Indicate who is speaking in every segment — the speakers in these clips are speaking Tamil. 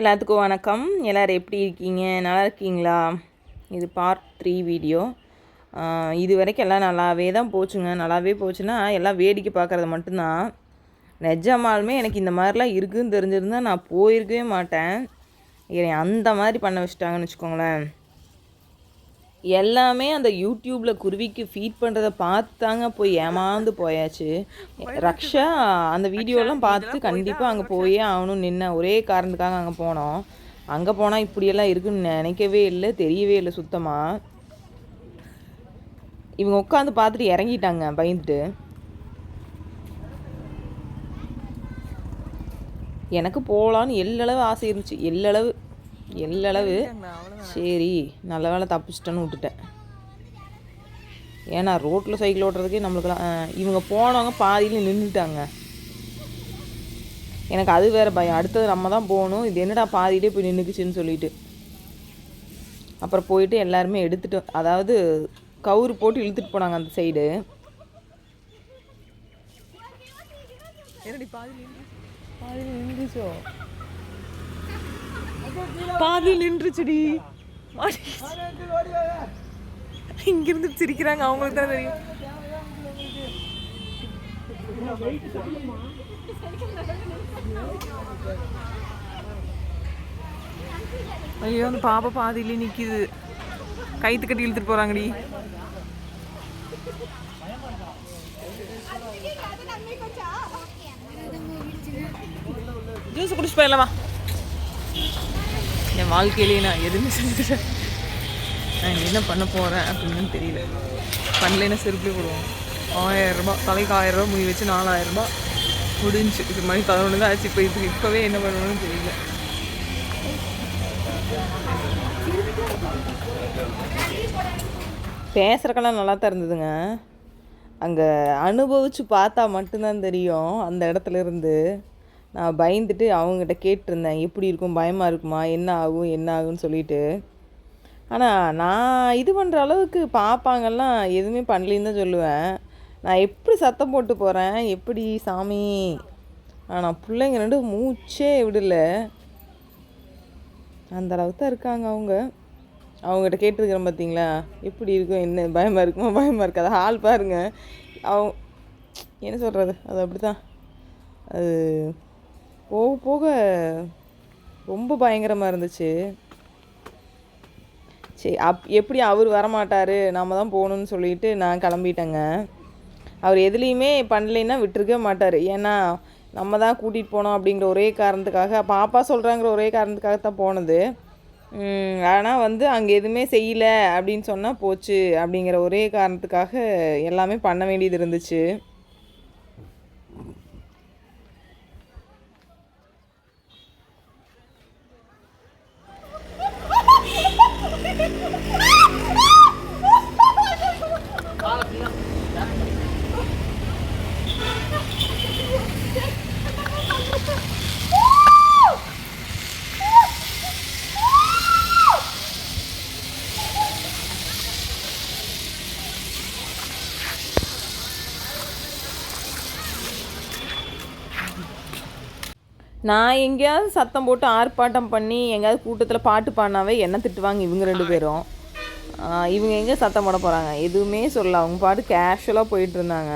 Speaker 1: எல்லாத்துக்கும் வணக்கம் எல்லோரும் எப்படி இருக்கீங்க நல்லா இருக்கீங்களா இது பார்ட் த்ரீ வீடியோ இது வரைக்கும் எல்லாம் நல்லாவே தான் போச்சுங்க நல்லாவே போச்சுன்னா எல்லாம் வேடிக்கை பார்க்குறது மட்டும்தான் நிஜமாலுமே எனக்கு இந்த மாதிரிலாம் இருக்குதுன்னு தெரிஞ்சிருந்தால் நான் போயிருக்கவே மாட்டேன் அந்த மாதிரி பண்ண வச்சுட்டாங்கன்னு வச்சுக்கோங்களேன் எல்லாமே அந்த யூடியூப்பில் குருவிக்கு ஃபீட் பண்ணுறத பார்த்து தாங்க போய் ஏமாந்து போயாச்சு ரக்ஷா அந்த வீடியோலாம் பார்த்து கண்டிப்பாக அங்கே போயே ஆகணும் நின்ன ஒரே காரணத்துக்காக அங்கே போனோம் அங்கே போனால் இப்படியெல்லாம் இருக்குன்னு நினைக்கவே இல்லை தெரியவே இல்லை சுத்தமாக இவங்க உட்காந்து பார்த்துட்டு இறங்கிட்டாங்க பயந்துட்டு எனக்கு போகலான்னு எல்லளவு ஆசை இருந்துச்சு எல்லளவு எல்லளவு சரி நல்ல வேலை தப்பிச்சிட்டேன்னு விட்டுட்டேன் ஏன்னா ரோட்டில் சைக்கிள் ஓட்டுறதுக்கே நம்மளுக்குலாம் இவங்க போனவங்க பாதியில் நின்றுட்டாங்க எனக்கு அது வேறு பயம் அடுத்தது நம்ம தான் போகணும் இது என்னடா பாதியிலே போய் நின்றுக்குச்சின்னு சொல்லிட்டு அப்புறம் போயிட்டு எல்லாருமே எடுத்துகிட்டு அதாவது கவுறு போட்டு இழுத்துட்டு போனாங்க அந்த சைடு பாதி நின்றுச்சோ பாதி நின்றுச்சுடி இங்கிருந்து சிரிக்கிறாங்க அவங்களுக்கு தான் தெரியும் ஐயோ அந்த பாப்பா பாதியிலே நிற்கிது கைத்து கட்டி இழுத்துட்டு போகிறாங்கடி ஜூஸ் குடிச்சு போயிடலாமா என் வாழ்க்கையிலேயே நான் எதுவுமே செஞ்சுட்டேன் நான் என்ன பண்ண போகிறேன் அப்படின்னு தெரியல பண்ணலைன்னா செருப்பி போடுவோம் ஆயிரரூபா தலைக்கு ஆயிரரூபா முடி வச்சு நாலாயிரரூபா முடிஞ்சு இது மணி பதினொன்று தான் ஆச்சு இப்போ இது இப்போவே என்ன பண்ணணும்னு தெரியல பேசுகிறக்கெல்லாம் நல்லா தான் இருந்ததுங்க அங்கே அனுபவித்து பார்த்தா மட்டும்தான் தெரியும் அந்த இடத்துல இருந்து நான் பயந்துட்டு அவங்ககிட்ட கேட்டிருந்தேன் எப்படி இருக்கும் பயமாக இருக்குமா என்ன ஆகும் என்ன ஆகும்னு சொல்லிட்டு ஆனால் நான் இது பண்ணுற அளவுக்கு பார்ப்பாங்கெல்லாம் எதுவுமே பண்ணலேன்னு தான் சொல்லுவேன் நான் எப்படி சத்தம் போட்டு போகிறேன் எப்படி சாமி ஆனால் பிள்ளைங்க ரெண்டு மூச்சே விடலை அந்த அளவுக்கு தான் இருக்காங்க அவங்க அவங்ககிட்ட கேட்டிருக்கிறேன் பார்த்தீங்களா எப்படி இருக்கும் என்ன பயமாக இருக்குமா பயமாக இருக்காது ஆள் பாருங்கள் அவங்க என்ன சொல்கிறது அது அப்படி தான் அது போக போக ரொம்ப பயங்கரமாக இருந்துச்சு சரி அப் எப்படி அவர் வரமாட்டார் நம்ம தான் போகணுன்னு சொல்லிட்டு நான் கிளம்பிட்டேங்க அவர் எதுலேயுமே பண்ணலைன்னா விட்டுருக்க மாட்டார் ஏன்னா நம்ம தான் கூட்டிகிட்டு போனோம் அப்படிங்கிற ஒரே காரணத்துக்காக பாப்பா சொல்கிறாங்கிற ஒரே காரணத்துக்காக தான் போனது ஆனால் வந்து அங்கே எதுவுமே செய்யலை அப்படின்னு சொன்னால் போச்சு அப்படிங்கிற ஒரே காரணத்துக்காக எல்லாமே பண்ண வேண்டியது இருந்துச்சு நான் எங்கேயாவது சத்தம் போட்டு ஆர்ப்பாட்டம் பண்ணி எங்கேயாவது கூட்டத்தில் பாட்டு பாடினாவே என்ன திட்டுவாங்க இவங்க ரெண்டு பேரும் இவங்க எங்கே சத்தம் போட போகிறாங்க எதுவுமே சொல்ல அவங்க பாட்டு கேஷுவலாக போயிட்டு இருந்தாங்க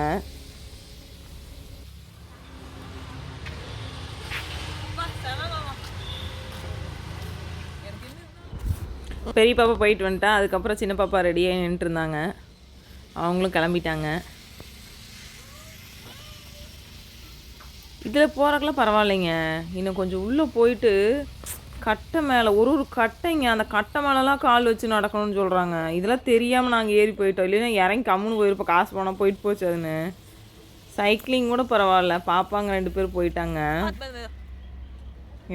Speaker 1: பெரிய பாப்பா போயிட்டு வந்துட்டா அதுக்கப்புறம் சின்ன பாப்பா ரெடியாக நின்றுருந்தாங்க அவங்களும் கிளம்பிட்டாங்க இதில் போகிறக்கெல்லாம் பரவாயில்லைங்க இன்னும் கொஞ்சம் உள்ளே போயிட்டு கட்டை மேலே ஒரு ஒரு கட்டைங்க அந்த கட்டை மேலெலாம் கால் வச்சு நடக்கணும்னு சொல்கிறாங்க இதெல்லாம் தெரியாமல் நாங்கள் ஏறி போயிட்டோம் இல்லைன்னா இறங்கி கம்முன்னு போயிருப்போம் காசு போனால் போயிட்டு போச்சு அதுன்னு சைக்கிளிங் கூட பரவாயில்ல பாப்பாங்க ரெண்டு பேர் போயிட்டாங்க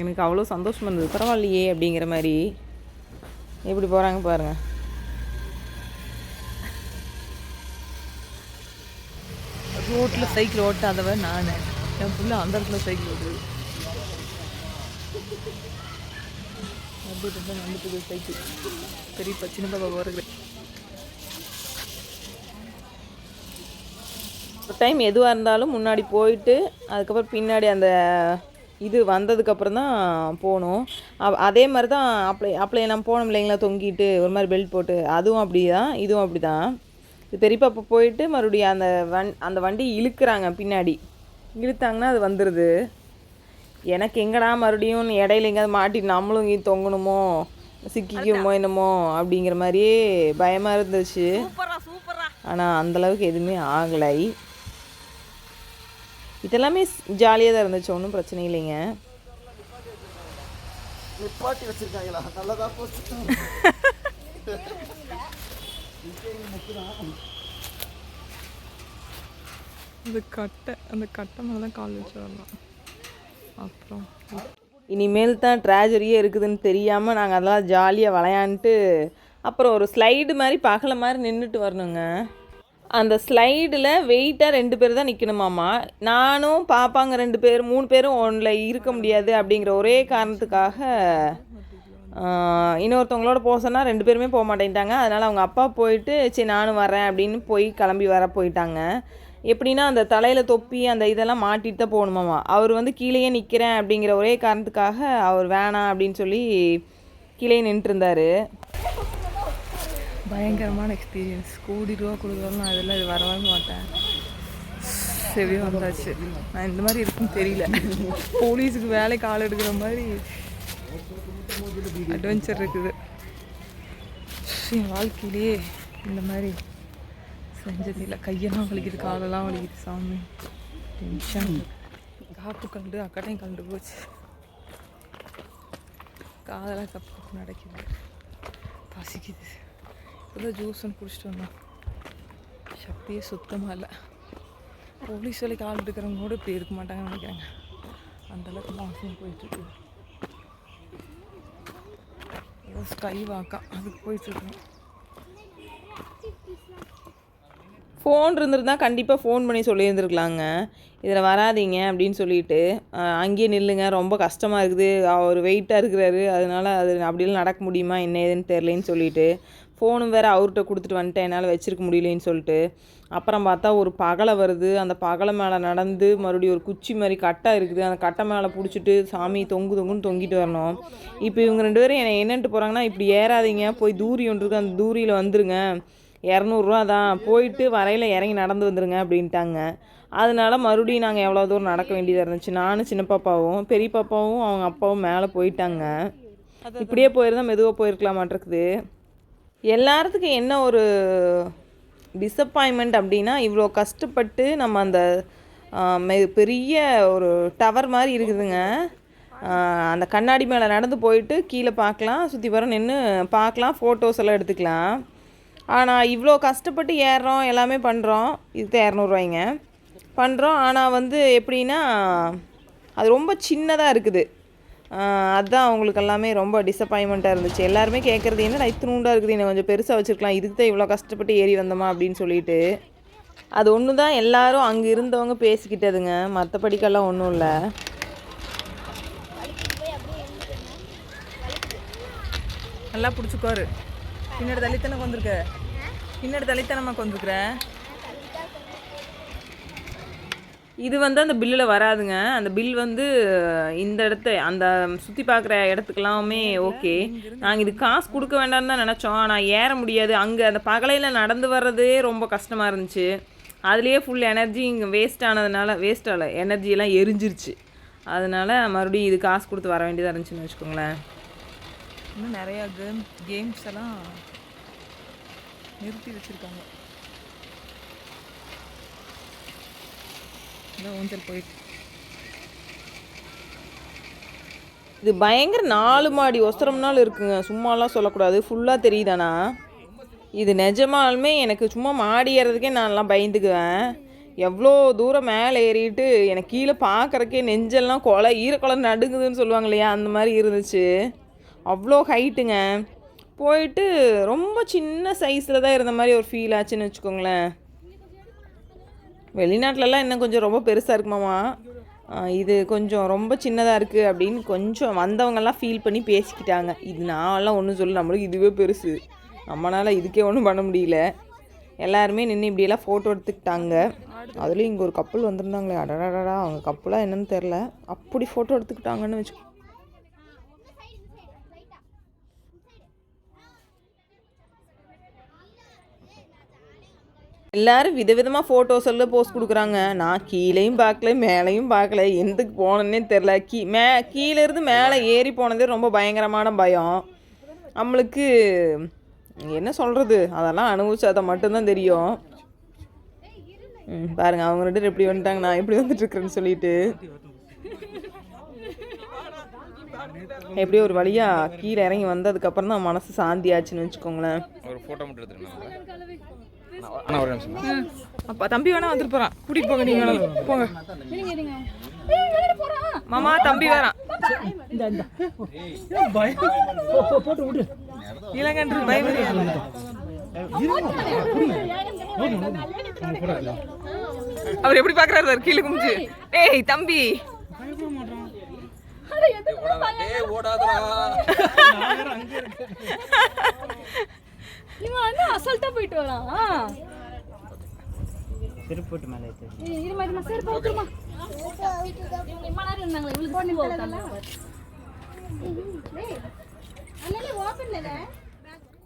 Speaker 1: எனக்கு அவ்வளோ சந்தோஷமாக இருந்தது பரவாயில்லையே அப்படிங்கிற மாதிரி எப்படி போகிறாங்க பாருங்கள் ரோட்டில் சைக்கிள் ஓட்டாதவன் நான் என் பிள்ளை அந்த இடத்துல சைக்கிள் ஓடுது அப்படி சைக்கிள் பெரிய சின்ன பாப்பா போகிறது ஒரு டைம் எதுவாக இருந்தாலும் முன்னாடி போயிட்டு அதுக்கப்புறம் பின்னாடி அந்த இது வந்ததுக்கப்புறம் தான் போகணும் அதே மாதிரி தான் அப்ளை அப்ளை நம்ம போனோம் இல்லைங்களா தொங்கிட்டு ஒரு மாதிரி பெல்ட் போட்டு அதுவும் அப்படி தான் இதுவும் அப்படி தான் பெரியப்பா போயிட்டு மறுபடியும் அந்த வண் அந்த வண்டி இழுக்கிறாங்க பின்னாடி இழுத்தாங்கன்னா அது வந்துடுது எனக்கு எங்கடா மறுபடியும் இடையில எங்கேயாவது மாட்டி நம்மளும் இங்கே தொங்கணுமோ சிக்கிக்குமோ என்னமோ அப்படிங்கிற மாதிரியே பயமாக இருந்துச்சு ஆனால் அந்தளவுக்கு எதுவுமே ஆகலை இதெல்லாமே ஜாலியாக தான் இருந்துச்சு ஒன்றும் பிரச்சனை இல்லைங்க நிப்பாட்டி வச்சிருக்காங்களா நல்லதா போச்சு இந்த கட்டை அந்த கட்டை மேலே தான் கால் வச்சு வரலாம் அப்புறம் இனிமேல் தான் ட்ராஜரியே இருக்குதுன்னு தெரியாமல் நாங்கள் அதெல்லாம் ஜாலியாக விளையாண்டு அப்புறம் ஒரு ஸ்லைடு மாதிரி பகலை மாதிரி நின்றுட்டு வரணுங்க அந்த ஸ்லைடில் வெயிட்டாக ரெண்டு பேர் தான் நிற்கணுமாம்மா நானும் பாப்பாங்க ரெண்டு பேர் மூணு பேரும் ஒன்றில் இருக்க முடியாது அப்படிங்கிற ஒரே காரணத்துக்காக இன்னொருத்தவங்களோட போக சொன்னால் ரெண்டு பேருமே போக மாட்டேன்ட்டாங்க அதனால் அவங்க அப்பா போயிட்டு சரி நானும் வரேன் அப்படின்னு போய் கிளம்பி வர போயிட்டாங்க எப்படின்னா அந்த தலையில் தொப்பி அந்த இதெல்லாம் மாட்டிட்டு தான் போகணுமாமா அவர் வந்து கீழேயே நிற்கிறேன் அப்படிங்கிற ஒரே காரணத்துக்காக அவர் வேணாம் அப்படின்னு சொல்லி கீழே நின்றுருந்தார் பயங்கரமான எக்ஸ்பீரியன்ஸ் கோடி ரூபா கொடுக்குறோம் நான் இதெல்லாம் இது வரவே மாட்டேன் சரி வந்தாச்சு நான் இந்த மாதிரி இருக்குன்னு தெரியல போலீஸுக்கு வேலைக்கு ஆள் எடுக்கிற மாதிரி அட்வென்ச்சர் இருக்குது என் வாழ்க்கையிலேயே இந்த மாதிரி செஞ்சதில்லை கையெல்லாம் வலிக்குது காலெல்லாம் வலிக்குது சாமி டென்ஷன் காப்பு கண்டு அக்கடையும் கண்டு போச்சு காதெல்லாம் கப்பு கப்பு நடக்குது பசிக்குது இப்போதான் ஜூஸ் ஒன்று குடிச்சிட்டு வந்தோம் சக்தியே சுத்தமாக இல்லை போலீஸ் வேலைக்கு ஆள் எடுக்கிறவங்க கூட இப்படி இருக்க மாட்டாங்கன்னு நினைக்கிறாங்க அந்தளவுக்கு மாசம் போயிட்டுருக்கு ஏதோ ஸ்கை வாக்கா அதுக்கு போயிட்டுருக்கோம் ஃபோன் இருந்திருந்தா கண்டிப்பாக ஃபோன் பண்ணி சொல்லியிருந்துருக்கலாங்க இதில் வராதிங்க அப்படின்னு சொல்லிட்டு அங்கேயே நில்லுங்க ரொம்ப கஷ்டமாக இருக்குது அவர் வெயிட்டாக இருக்கிறாரு அதனால் அது அப்படிலாம் நடக்க முடியுமா என்ன ஏதுன்னு தெரிலன்னு சொல்லிவிட்டு ஃபோனும் வேறு அவர்கிட்ட கொடுத்துட்டு வந்துட்டேன் என்னால் வச்சுருக்க முடியலன்னு சொல்லிட்டு அப்புறம் பார்த்தா ஒரு பகலை வருது அந்த பகலை மேலே நடந்து மறுபடியும் ஒரு குச்சி மாதிரி கட்டை இருக்குது அந்த கட்டை மேலே பிடிச்சிட்டு சாமி தொங்கு தொங்குன்னு தொங்கிட்டு வரணும் இப்போ இவங்க ரெண்டு பேரும் என்னை என்னென்ட்டு போகிறாங்கன்னா இப்படி ஏறாதீங்க போய் தூரி ஒன்று இருக்குது அந்த தூரியில் வந்துருங்க இரநூறுவா தான் போயிட்டு வரையில் இறங்கி நடந்து வந்துடுங்க அப்படின்ட்டாங்க அதனால மறுபடியும் நாங்கள் எவ்வளோ தூரம் நடக்க வேண்டியதாக இருந்துச்சு நானும் சின்ன பாப்பாவும் பெரிய பாப்பாவும் அவங்க அப்பாவும் மேலே போயிட்டாங்க இப்படியே போயிருந்தால் மெதுவாக போயிருக்கலாமாட்டிருக்குது எல்லாத்துக்கும் என்ன ஒரு டிசப்பாயின்மெண்ட் அப்படின்னா இவ்வளோ கஷ்டப்பட்டு நம்ம அந்த பெரிய ஒரு டவர் மாதிரி இருக்குதுங்க அந்த கண்ணாடி மேலே நடந்து போயிட்டு கீழே பார்க்கலாம் சுற்றி வர நின்று பார்க்கலாம் ஃபோட்டோஸ் எல்லாம் எடுத்துக்கலாம் ஆனால் இவ்வளோ கஷ்டப்பட்டு ஏறுறோம் எல்லாமே பண்ணுறோம் இது இரநூறுவாய்ங்க பண்ணுறோம் ஆனால் வந்து எப்படின்னா அது ரொம்ப சின்னதாக இருக்குது அதுதான் அவங்களுக்கு எல்லாமே ரொம்ப டிஸப்பாயின்மெண்ட்டாக இருந்துச்சு எல்லாருமே கேட்குறது என்னடா இத்தினூண்டாக இருக்குது என்ன கொஞ்சம் பெருசாக வச்சுருக்கலாம் இதுக்கு தான் இவ்வளோ கஷ்டப்பட்டு ஏறி வந்தோமா அப்படின்னு சொல்லிட்டு அது ஒன்று தான் எல்லோரும் அங்கே இருந்தவங்க பேசிக்கிட்டதுங்க மற்றபடிக்கெல்லாம் ஒன்றும் இல்லை நல்லா பிடிச்சிக்கோரு பின்னாடி தள்ளி தானே வந்திருக்க இன்னொரு தலித்தனமாக கொண்டுக்கிற இது வந்து அந்த பில்லில் வராதுங்க அந்த பில் வந்து இந்த இடத்த அந்த சுற்றி பார்க்குற இடத்துக்கெல்லாமே ஓகே நாங்கள் இது காசு கொடுக்க வேண்டாம்னு தான் நினச்சோம் ஆனால் ஏற முடியாது அங்கே அந்த பகலையில் நடந்து வர்றதே ரொம்ப கஷ்டமாக இருந்துச்சு அதுலேயே ஃபுல் எனர்ஜி இங்கே வேஸ்ட் ஆனதுனால வேஸ்ட் ஆகலை எனர்ஜியெல்லாம் எரிஞ்சிருச்சு அதனால் மறுபடியும் இது காசு கொடுத்து வர வேண்டியதாக இருந்துச்சுன்னு வச்சுக்கோங்களேன் இன்னும் நிறையா கேம் கேம்ஸ் எல்லாம் நிறுத்தி வச்சுருக்காங்க ஊஞ்சல் போயிட்டு இது பயங்கர நாலு மாடி ஒசரம்னால இருக்குங்க சும்மாலாம் சொல்லக்கூடாது ஃபுல்லாக தெரியுதானா இது நிஜமாலுமே எனக்கு சும்மா மாடி ஏறதுக்கே நான்லாம் பயந்துக்குவேன் எவ்வளோ தூரம் மேலே ஏறிட்டு எனக்கு கீழே பார்க்குறக்கே நெஞ்செல்லாம் கொலை ஈரக்கொலை நடுங்குதுன்னு சொல்லுவாங்க இல்லையா அந்த மாதிரி இருந்துச்சு அவ்வளோ ஹைட்டுங்க போயிட்டு ரொம்ப சின்ன சைஸில் தான் இருந்த மாதிரி ஒரு ஃபீல் ஆச்சுன்னு வச்சுக்கோங்களேன் வெளிநாட்டிலலாம் இன்னும் கொஞ்சம் ரொம்ப பெருசாக இருக்குமாம்மா இது கொஞ்சம் ரொம்ப சின்னதாக இருக்குது அப்படின்னு கொஞ்சம் வந்தவங்கெல்லாம் ஃபீல் பண்ணி பேசிக்கிட்டாங்க இது நான்லாம் ஒன்றும் சொல்ல நம்மளுக்கு இதுவே பெருசு நம்மளால் இதுக்கே ஒன்றும் பண்ண முடியல எல்லாருமே நின்று இப்படியெல்லாம் ஃபோட்டோ எடுத்துக்கிட்டாங்க அதுலேயும் இங்கே ஒரு கப்பல் வந்திருந்தாங்களே அடடாடா அவங்க கப்பலாக என்னன்னு தெரில அப்படி ஃபோட்டோ எடுத்துக்கிட்டாங்கன்னு வச்சு எல்லாரும் விதவிதமாக ஃபோட்டோஸ் எல்லாம் போஸ்ட் கொடுக்குறாங்க நான் கீழேயும் பார்க்கல மேலேயும் பார்க்கல எந்துக்கு போனேன்னே தெரில கீ மே கீழேருந்து மேலே ஏறி போனதே ரொம்ப பயங்கரமான பயம் நம்மளுக்கு என்ன சொல்கிறது அதெல்லாம் அதை மட்டும்தான் தெரியும் பாருங்க பாருங்கள் அவங்க ரெண்டு எப்படி வந்துட்டாங்க நான் எப்படி வந்துட்டுருக்குறேன்னு சொல்லிட்டு எப்படியோ ஒரு வழியாக கீழே இறங்கி வந்ததுக்கப்புறம் தான் மனசு சாந்தி ஆச்சுன்னு வச்சுக்கோங்களேன் அண்ணா ஒரு நிமிஷம் அப்பா தம்பி வேணா வந்துட்டு போறான் கூட்டிட்டு போங்க நீங்க போங்க மாமா தம்பி வேணாம் போட்டு விடு இளங்கன்று பயமுறியா அவர் எப்படி பாக்குறாரு கீழே குமிச்சு ஏய் தம்பி ஓடாதா போயிட்டு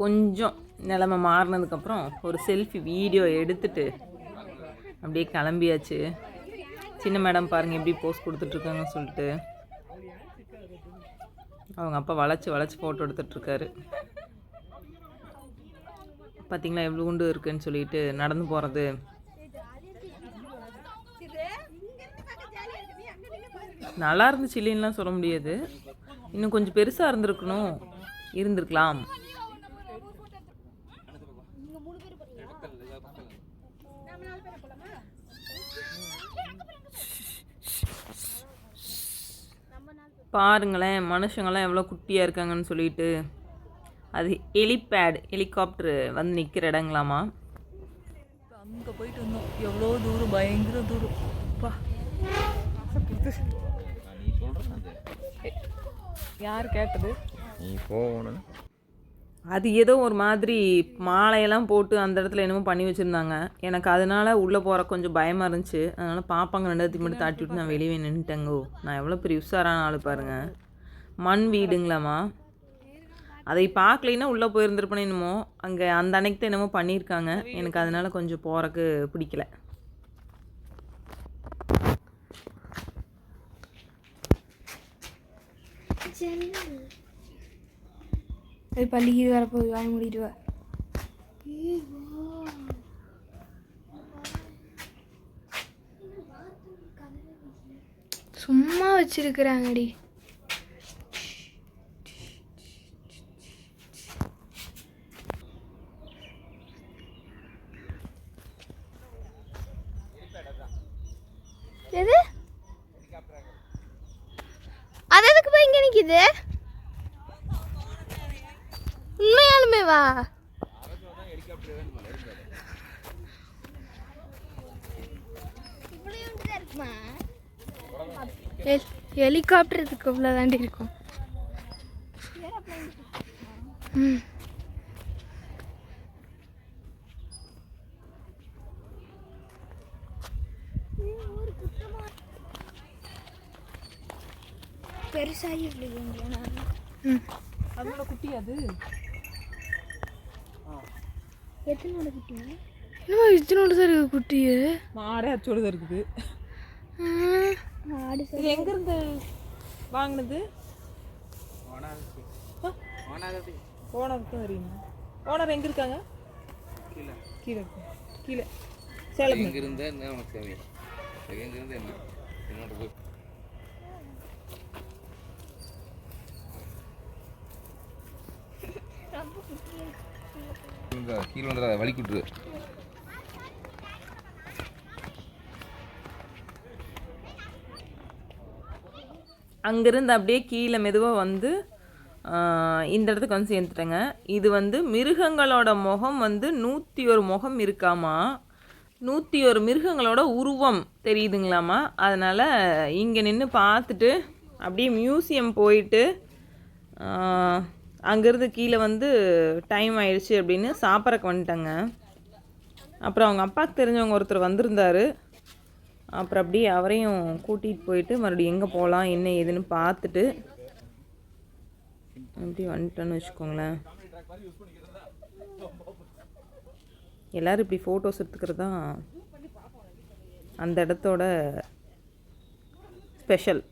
Speaker 1: கொஞ்சம் நிலமை மாறினதுக்கப்புறம் ஒரு செல்ஃபி வீடியோ எடுத்துட்டு அப்படியே கிளம்பியாச்சு சின்ன மேடம் பாருங்கள் எப்படி போஸ்ட் கொடுத்துட்ருக்காங்கன்னு சொல்லிட்டு அவங்க அப்பா வளைச்சி வளைச்சி ஃபோட்டோ எடுத்துகிட்ருக்காரு பார்த்திங்களா எவ்வளோ குண்டு இருக்குன்னு சொல்லிட்டு நடந்து போகிறது நல்லா இருந்துச்சு இல்லைன்னுலாம் சொல்ல முடியாது இன்னும் கொஞ்சம் பெருசாக இருந்திருக்கணும் இருந்திருக்கலாம் பாருங்களேன் மனுஷங்களாம் எவ்வளோ குட்டியாக இருக்காங்கன்னு சொல்லிட்டு அது ஹெலிபேட் ஹெலிகாப்டரு வந்து நிற்கிற இடங்களாமா அங்கே போயிட்டு வந்தோம் எவ்வளோ தூரம் பயங்கர தூரம் யார் கேட்டது நீ போகணும் அது ஏதோ ஒரு மாதிரி மாலையெல்லாம் போட்டு அந்த இடத்துல என்னமோ பண்ணி வச்சுருந்தாங்க எனக்கு அதனால் உள்ளே போகிற கொஞ்சம் பயமாக இருந்துச்சு அதனால் பாப்பாங்க ரெண்டாயிரத்தி மட்டும் தாட்டி விட்டு நான் வெளியே நின்றுட்டேங்கோ நான் எவ்வளோ பெரிய உஷாரான ஆள் பாருங்கள் மண் வீடுங்களாம்மா அதை பார்க்கலைன்னா உள்ளே போயிருந்துருப்பேன் என்னமோ அங்கே அந்த அணைக்கு தான் என்னமோ பண்ணியிருக்காங்க எனக்கு அதனால் கொஞ்சம் போகிறக்கு பிடிக்கல பள்ளிக்கு வரப்போகுது வாங்கி மூடிட்டு சும்மா வச்சிருக்கிறாங்கடி ஹெல் ஹெலிகாப்டர் இதுக்கு உள்ள தாண்டி இருக்கும் பெருசாகி இப்படி ம் அதனோட குட்டி அது எத்தனை குட்டி இன்னும் இத்தனோட தான் இருக்குது குட்டியே மாடே அச்சோட இருக்குது இது எங்கேருந்து வாங்கினது ஓனருக்கும் தெரியுமா ஓனர் எங்கே இருக்காங்க கீழே கீழே சேலம் எங்கே இருந்தால் என்ன உனக்கு தேவை எங்கே இருந்து என்ன என்னோட கீழே வந்துடாத வலிக்குட்ரு அங்கேருந்து அப்படியே கீழே மெதுவாக வந்து இந்த இடத்துக்கு வந்து சேர்ந்துட்டேங்க இது வந்து மிருகங்களோட முகம் வந்து நூற்றி ஒரு முகம் இருக்காமா நூற்றி ஒரு மிருகங்களோட உருவம் தெரியுதுங்களாமா அதனால் இங்கே நின்று பார்த்துட்டு அப்படியே மியூசியம் போயிட்டு அங்கேருந்து கீழே வந்து டைம் ஆயிடுச்சு அப்படின்னு சாப்பிட்றக்கு வந்துட்டேங்க அப்புறம் அவங்க அப்பாவுக்கு தெரிஞ்சவங்க ஒருத்தர் வந்திருந்தார் அப்புறம் அப்படியே அவரையும் கூட்டிகிட்டு போயிட்டு மறுபடியும் எங்கே போகலாம் என்ன ஏதுன்னு பார்த்துட்டு அப்படி வந்துட்டோன்னு வச்சுக்கோங்களேன் எல்லோரும் இப்படி ஃபோட்டோஸ் எடுத்துக்கிறது தான் அந்த இடத்தோட ஸ்பெஷல்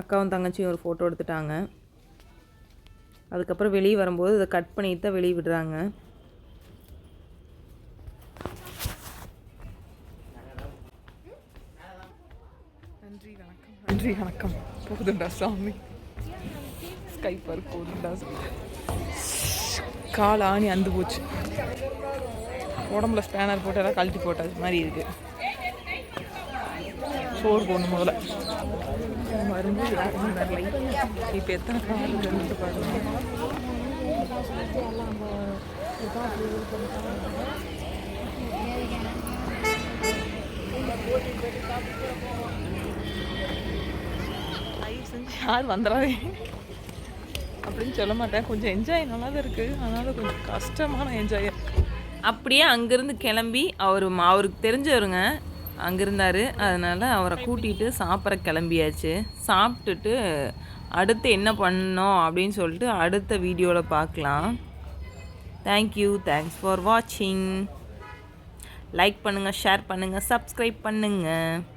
Speaker 1: அக்காவும் தங்கச்சியும் ஒரு ஃபோட்டோ எடுத்துட்டாங்க அதுக்கப்புறம் வெளியே வரும்போது இதை கட் பண்ணிட்டு தான் வெளியே விடுறாங்க நன்றி வணக்கம் நன்றி வணக்கம் போதுண்டா சாமி ஸ்கைப்பர் போதுண்டா கால் ஆணி அந்து போச்சு உடம்புல ஸ்பேனர் போட்டு எல்லாம் கழட்டி போட்டது மாதிரி இருக்குது சோறு போடணும் முதல்ல வரும்போது யாருமே வரலை இப்போ எத்தனை கால் வந்துட்டு பாருங்க யார் வந்துடாதே அப்படின்னு சொல்ல மாட்டேன் கொஞ்சம் என்ஜாய் நல்லா தான் இருக்குது அதனால் கொஞ்சம் கஷ்டமான என்ஜாய் அப்படியே அங்கேருந்து கிளம்பி அவர் அவருக்கு தெரிஞ்சவருங்க அங்கே இருந்தார் அதனால் அவரை கூட்டிகிட்டு சாப்பிட்ற கிளம்பியாச்சு சாப்பிட்டுட்டு அடுத்து என்ன பண்ணோம் அப்படின்னு சொல்லிட்டு அடுத்த வீடியோவில் பார்க்கலாம் தேங்க்யூ தேங்க்ஸ் ஃபார் வாட்சிங் லைக் பண்ணுங்கள் ஷேர் பண்ணுங்கள் சப்ஸ்கிரைப் பண்ணுங்கள்